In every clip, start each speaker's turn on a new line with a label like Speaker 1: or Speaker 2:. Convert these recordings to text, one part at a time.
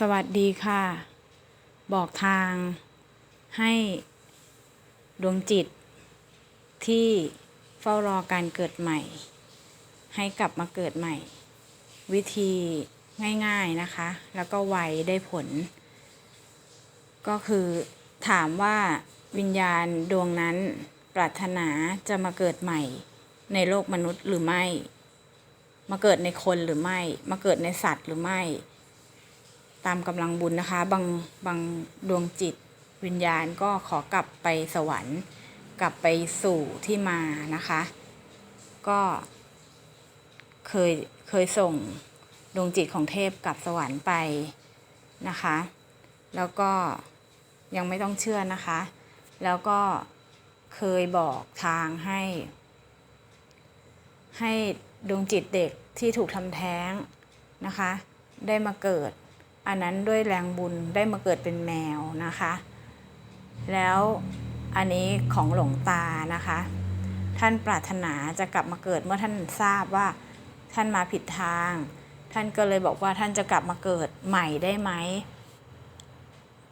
Speaker 1: สวัสดีค่ะ บอกทางให้ดวงจิต ที่เฝ้ารอการเกิดใหม่ ให้กลับมาเกิดใหม่ วิธีง่ายๆนะคะ แล้วก็ไวได้ผล ก็คือถามว่าวิญญาณดวงนั้นปรารถนาจะมาเกิดใหม่ ในโลกมนุษย์หรือไม่ มาเกิดในคนหรือไม่ มาเกิดในสัตว์หรือไม่ ตามกำลังบุญนะคะบางบางดวงจิตวิญญาณก็ขอกลับไปสวรรค์ กลับไปสู่ที่มานะคะ ก็เคยเคยส่งดวงจิตของเทพกลับสวรรค์ไปนะคะ แล้วก็ยังไม่ต้องเชื่อนะคะ แล้วก็เคยบอกทางให้ ให้ดวงจิตเด็กที่ถูกทำแท้งนะคะ ได้มาเกิด อันนั้นด้วยแรงบุญได้มาเกิดเป็นแมวนะคะ แล้วอันนี้ของหลวงตานะคะ ท่านปรารถนาจะกลับมาเกิดเมื่อท่านทราบว่าท่านมาผิดทาง ท่านก็เลยบอกว่าท่านจะกลับมาเกิดใหม่ได้ไหม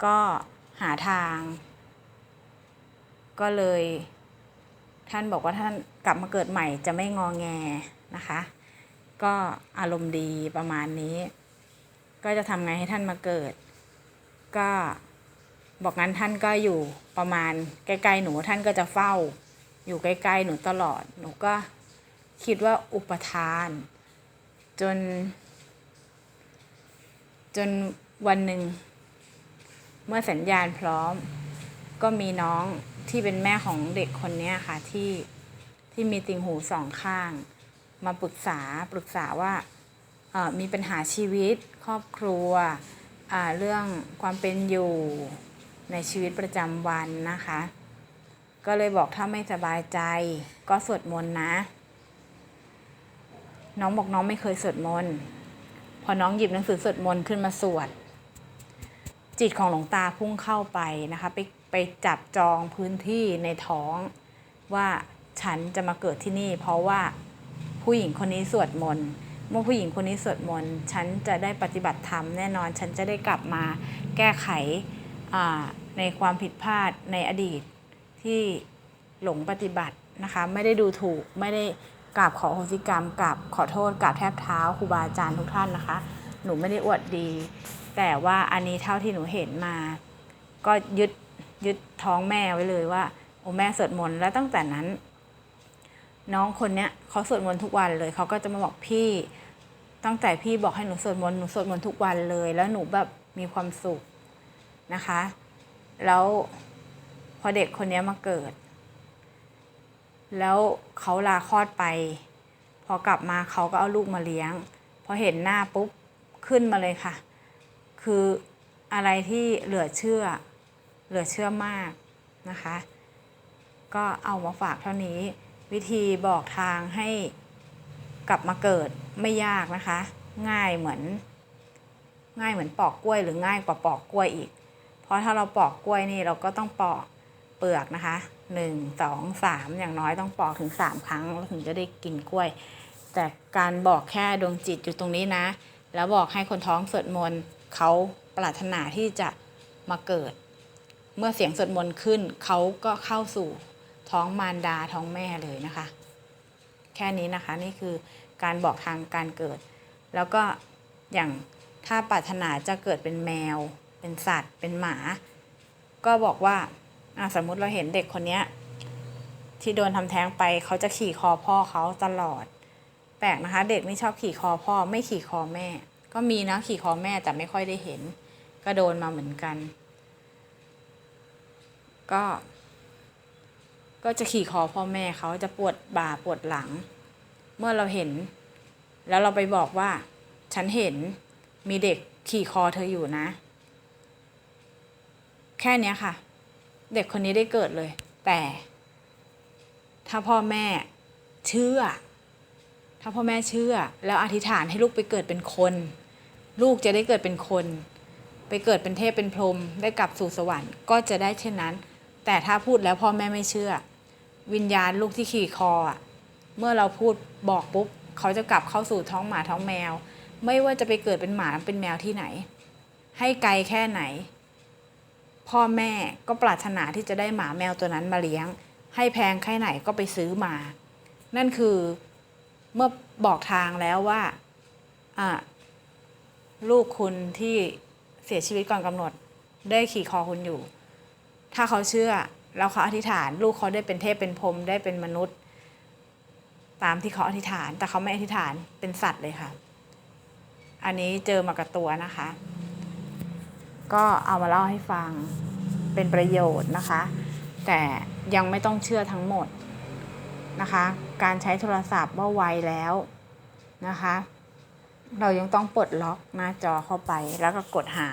Speaker 1: ก็หาทาง ก็เลย ท่านบอกว่าท่านกลับมาเกิดใหม่จะไม่งอแงนะคะ ก็อารมณ์ดีประมาณนี้ ก็จะทำไงให้ท่านมาเกิด ก็บอกงั้นท่านก็อยู่ประมาณใกล้ๆหนูท่านก็จะเฝ้า อยู่ใกล้ๆหนูตลอด หนูก็คิดว่าอุปทาน จน จนวันหนึ่ง เมื่อสัญญาณพร้อม ก็มีน้องที่เป็นแม่ของเด็กคนนี้ค่ะที่ที่มีติ่งหูสองข้าง มาปรึกษาปรึกษาว่า มีปัญหาชีวิตครอบครัว เรื่องความเป็นอยู่ในชีวิตประจำวันนะคะ ก็เลยบอกถ้าไม่สบายใจ ก็สวดมนต์นะ น้องบอกน้องไม่เคยสวดมนต์พอน้องหยิบหนังสือสวดมนต์ขึ้นมาสวด จิตของหลวงตาพุ่งเข้าไปนะคะ ไปไปจับจองพื้นที่ในท้องว่าฉันจะมาเกิดที่นี่ เพราะว่าผู้หญิงคนนี้สวดมนต์ เมื่อผู้หญิงคนนี้สวดมนต์ฉันจะได้ปฏิบัติธรรมแน่นอน ฉันจะได้กลับมาแก้ไขในความผิดพลาดในอดีตที่หลงปฏิบัตินะคะไม่ได้ดูถูกไม่ได้กราบขอโหสิกรรมกราบขอโทษกราบแทบเท้าครูบาอาจารย์ทุกท่านนะคะ หนูไม่ได้อวดดี แต่ว่าอันนี้เท่าที่หนูเห็นมา ก็ยึดยึดท้องแม่ไว้เลยว่าโอ้แม่สวดมนต์แล้วตั้งแต่นั้น น้องคนเนี้ยเขาสวดมนต์ทุกวันเลยเขาก็จะมาบอกพี่ ตั้งแต่พี่บอกให้หนูสวดมนต์หนูสวดมนต์ทุกวันเลย แล้วหนูแบบมีความสุขนะคะ แล้วพอเด็กคนเนี้ยมาเกิด แล้วเขาลาคลอดไป พอกลับมาเขาก็เอาลูกมาเลี้ยง พอเห็นหน้าปุ๊บขึ้นมาเลยค่ะ คืออะไรที่เหลือเชื่อ เหลือเชื่อมากนะคะ ก็เอามาฝากเท่านี้ วิธีบอกทางให้กลับมาเกิดไม่ยากนะคะ ง่ายเหมือน ง่ายเหมือนปอกกล้วยหรือง่ายกว่าปอกกล้วยอีก เพราะถ้าเราปอกกล้วยนี่เราก็ต้องปอกเปลือกนะคะหนึ่งสองสามอย่างน้อยต้องปอกถึงสามครั้งเราถึงจะได้กินกล้วย แต่การบอกแค่ดวงจิตอยู่ตรงนี้นะ แล้วบอกให้คนท้องสวดมนต์เขาปรารถนาที่จะมาเกิด เมื่อเสียงสวดมนต์ขึ้นเขาก็เข้าสู่ ท้องมารดาท้องแม่เลยนะคะ แค่นี้นะคะนี่คือการบอกทางการเกิด แล้วก็อย่างถ้าปรารถนาจะเกิดเป็นแมว เป็นสัตว์ เป็นหมา ก็บอกว่าสมมุติเราเห็นเด็กคนเนี้ยที่โดนทำแท้งไปเขาจะขี่คอพ่อเขาตลอด แปลกนะคะ เด็กไม่ชอบขี่คอพ่อ ไม่ขี่คอแม่ ก็มีนะขี่คอแม่แต่ไม่ค่อยได้เห็น ก็โดนมาเหมือนกัน ก็ ก็จะขี่คอพ่อแม่เขาจะปวดบ่าปวดหลัง เมื่อเราเห็น แล้วเราไปบอกว่า ฉันเห็นมีเด็กขี่คอเธออยู่นะ แค่นี้ค่ะ เด็กคนนี้ได้เกิดเลย แต่ ถ้าพ่อแม่เชื่อ ถ้าพ่อแม่เชื่อ แล้วอธิษฐานให้ลูกไปเกิดเป็นคน ลูกจะได้เกิดเป็นคน ไปเกิดเป็นเทพเป็นพรหมได้กลับสู่สวรรค์ ก็จะได้เช่นนั้น แต่ถ้าพูดแล้วพ่อแม่ไม่เชื่อ วิญญาณลูกที่ขี่คออะเมื่อเราพูดบอกปุ๊บเขาจะกลับเข้าสู่ท้องหมาท้องแมว ไม่ว่าจะไปเกิดเป็นหมาเป็นแมวที่ไหน ให้ไกลแค่ไหน พ่อแม่ก็ปรารถนาที่จะได้หมาแมวตัวนั้นมาเลี้ยง ให้แพงแค่ไหนก็ไปซื้อมา นั่นคือเมื่อบอกทางแล้วว่าลูกคุณที่เสียชีวิตก่อนกำหนดได้ขี่คอคุณอยู่ ถ้าเขาเชื่อ แล้วเขาอธิษฐาน ลูกเขาได้เป็นเทพเป็นพรมได้เป็นมนุษย์ ตามที่เขาอธิษฐาน แต่เขาไม่อธิษฐานเป็นสัตว์เลยค่ะ อันนี้เจอมากับตัวนะคะ ก็เอามาเล่าให้ฟังเป็นประโยชน์นะคะ แต่ยังไม่ต้องเชื่อทั้งหมดนะคะ การใช้โทรศัพท์ว่าไวแล้วนะคะ เรายังต้องปลดล็อกหน้าจอเข้าไป แล้วก็กดหา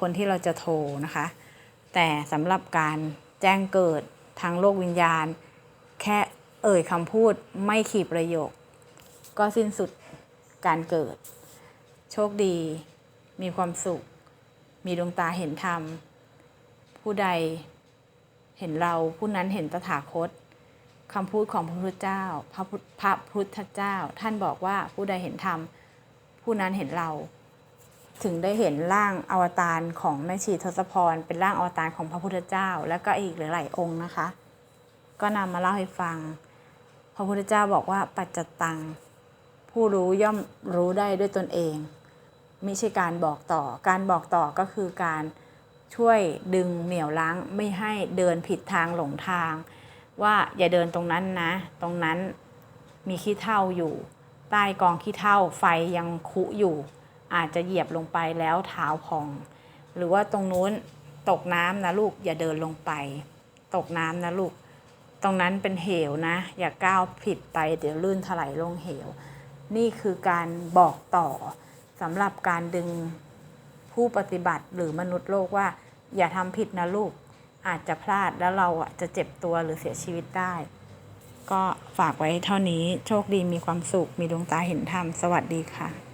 Speaker 1: คนที่เราจะโทรนะคะ แต่สำหรับการ แจ้งเกิดทางโลกวิญญาณ แค่เอ่ยคำพูดไม่ขีดประโยค ก็สิ้นสุดการเกิด โชคดี มีความสุข มีดวงตาเห็นธรรม ผู้ใดเห็นเราผู้นั้นเห็นตถาคตคำพูดของพระพุทธเจ้า พระพุทธพระพุทธเจ้า ท่านบอกว่าผู้ใดเห็นธรรม ผู้นั้นเห็นเรา ถึงได้เห็นร่างอวตารของแม่ชีทศพร เป็นร่างอวตารของพระพุทธเจ้า แล้วก็อีกหลายองค์นะคะ ก็นำมาเล่าให้ฟัง พระพุทธเจ้าบอกว่าปัจจตัง ผู้รู้ย่อมรู้ได้ด้วยตนเองไม่ใช่การบอกต่อ การบอกต่อก็คือการช่วยดึงเหนี่ยวรั้งไม่ให้เดินผิดทางหลงทาง ว่าอย่าเดินตรงนั้นนะ ตรงนั้นมีขี้เถ้าอยู่ ใต้กองขี้เถ้าไฟยังคุอยู่ อาจจะเหยียบลงไปแล้วเท้าพอง หรือว่าตรงนู้นตกน้ำนะลูกอย่าเดินลงไป ตกน้ำนะลูก ตรงนั้นเป็นเหวนะ อย่าก้าวผิดไปเดี๋ยวลื่นถลายลงเหว นี่คือการบอกต่อสำหรับการดึงผู้ปฏิบัติหรือมนุษย์โลกว่า อย่าทำผิดนะลูกอาจจะพลาดแล้วเราอะจะเจ็บตัวหรือเสียชีวิตได้ ก็ฝากไว้เท่านี้โชคดีมีความสุข มีดวงตาเห็นธรรม สวัสดีค่ะ